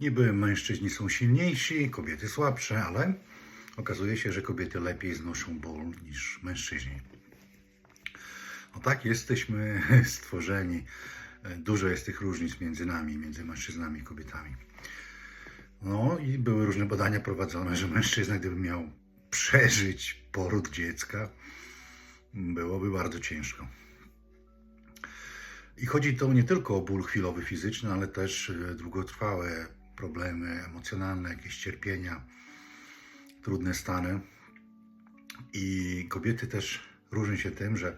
Niby mężczyźni są silniejsi, kobiety słabsze, ale okazuje się, że kobiety lepiej znoszą ból niż mężczyźni. No tak, jesteśmy stworzeni. Dużo jest tych różnic między nami, między mężczyznami i kobietami. No i były różne badania prowadzone, że mężczyzna, gdyby miał przeżyć poród dziecka, byłoby bardzo ciężko. I chodzi tu nie tylko o ból chwilowy fizyczny, ale też e, długotrwałe problemy emocjonalne, jakieś cierpienia, trudne stany. I kobiety też różnią się tym, że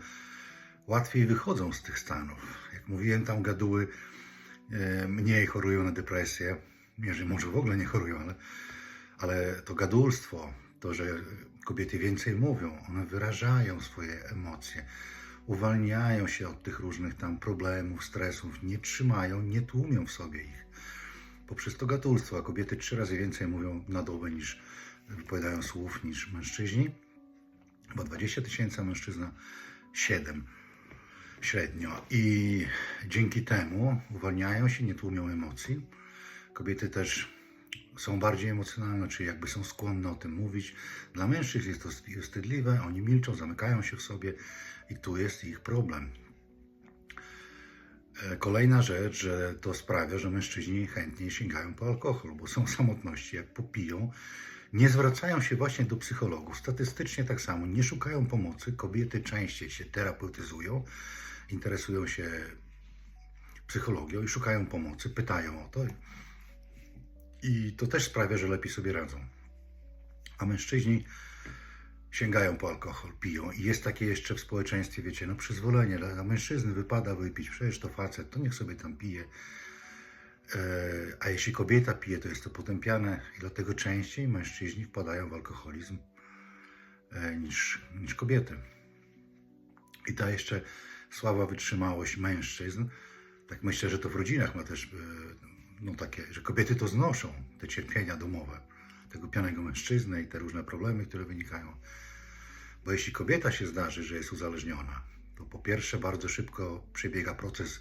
łatwiej wychodzą z tych stanów. Jak mówiłem, tam gaduły e, mniej chorują na depresję, jeżeli może w ogóle nie chorują, ale, ale to gadulstwo, to, że kobiety więcej mówią, one wyrażają swoje emocje, uwalniają się od tych różnych tam problemów, stresów, nie trzymają, nie tłumią w sobie ich. Poprzez to gadulstwo, a kobiety trzy razy więcej mówią na dobę niż wypowiadają słów niż mężczyźni, bo 20 tysięcy, a mężczyzna 7 średnio. I dzięki temu uwalniają się, nie tłumią emocji. Kobiety też są bardziej emocjonalne, czyli jakby są skłonne o tym mówić. Dla mężczyzn jest to wstydliwe, oni milczą, zamykają się w sobie i tu jest ich problem. E, Kolejna rzecz, że to sprawia, że mężczyźni chętniej sięgają po alkohol, bo są samotności, jak popiją, nie zwracają się właśnie do psychologów. Statystycznie tak samo, nie szukają pomocy. Kobiety częściej się terapeutyzują, interesują się psychologią i szukają pomocy, pytają o to. I to też sprawia, że lepiej sobie radzą. A mężczyźni sięgają po alkohol, piją i jest takie jeszcze w społeczeństwie, wiecie, no przyzwolenie dla mężczyzny wypada wypić, przecież to facet, to niech sobie tam pije. E, A jeśli kobieta pije, to jest to potępiane i dlatego częściej mężczyźni wpadają w alkoholizm e, niż, niż kobiety. I ta jeszcze słaba wytrzymałość mężczyzn, tak myślę, że to w rodzinach ma też e, no takie, że kobiety to znoszą, te cierpienia domowe, tego pianego mężczyznę i te różne problemy, które wynikają. Bo jeśli kobieta się zdarzy, że jest uzależniona, to po pierwsze bardzo szybko przebiega proces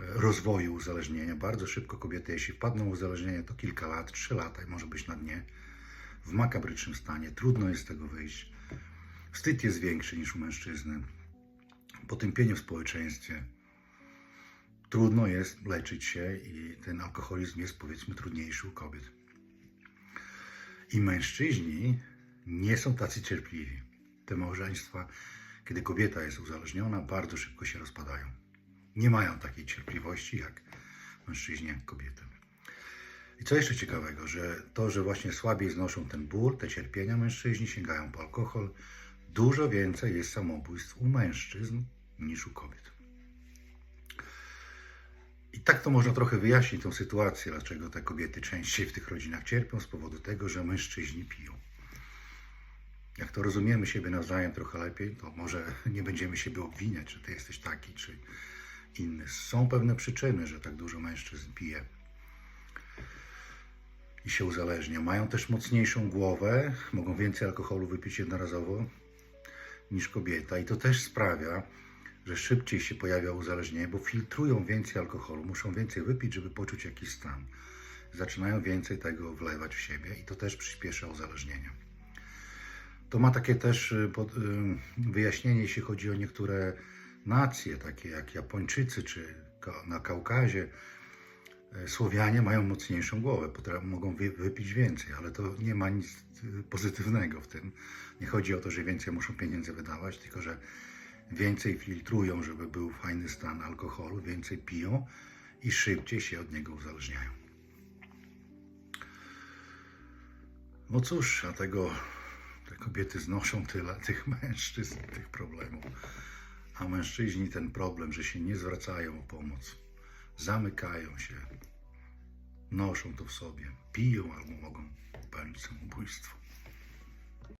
e, rozwoju uzależnienia. Bardzo szybko kobiety, jeśli wpadną w uzależnienie, to kilka lat, trzy lata i może być na dnie, w makabrycznym stanie. Trudno jest z tego wyjść. Wstyd jest większy niż u mężczyzny. Potępienie w społeczeństwie. Trudno jest leczyć się i ten alkoholizm jest powiedzmy trudniejszy u kobiet. I mężczyźni nie są tacy cierpliwi. Te małżeństwa, kiedy kobieta jest uzależniona, bardzo szybko się rozpadają. Nie mają takiej cierpliwości jak mężczyźni, jak kobiety. I co jeszcze ciekawego, że to, że właśnie słabiej znoszą ten ból, te cierpienia mężczyźni, sięgają po alkohol, dużo więcej jest samobójstw u mężczyzn niż u kobiet. I tak to można trochę wyjaśnić tą sytuację, dlaczego te kobiety częściej w tych rodzinach cierpią z powodu tego, że mężczyźni piją. Jak to rozumiemy siebie nawzajem trochę lepiej, to może nie będziemy siebie obwiniać, że ty jesteś taki czy inny. Są pewne przyczyny, że tak dużo mężczyzn pije i się uzależnia. Mają też mocniejszą głowę, mogą więcej alkoholu wypić jednorazowo niż kobieta i to też sprawia, że szybciej się pojawia uzależnienie, bo filtrują więcej alkoholu, muszą więcej wypić, żeby poczuć jakiś stan. Zaczynają więcej tego wlewać w siebie i to też przyspiesza uzależnienie. To ma takie też y, y, wyjaśnienie, jeśli chodzi o niektóre nacje, takie jak Japończycy czy na Kaukazie. E, Słowianie mają mocniejszą głowę, mogą wy- wypić więcej, ale to nie ma nic y, pozytywnego w tym. Nie chodzi o to, że więcej muszą pieniędzy wydawać, tylko że więcej filtrują, żeby był fajny stan alkoholu, więcej piją i szybciej się od niego uzależniają. No cóż, dlatego te kobiety znoszą tyle tych mężczyzn, tych problemów. A mężczyźni ten problem, że się nie zwracają o pomoc, zamykają się, noszą to w sobie, piją albo mogą popełnić samobójstwo.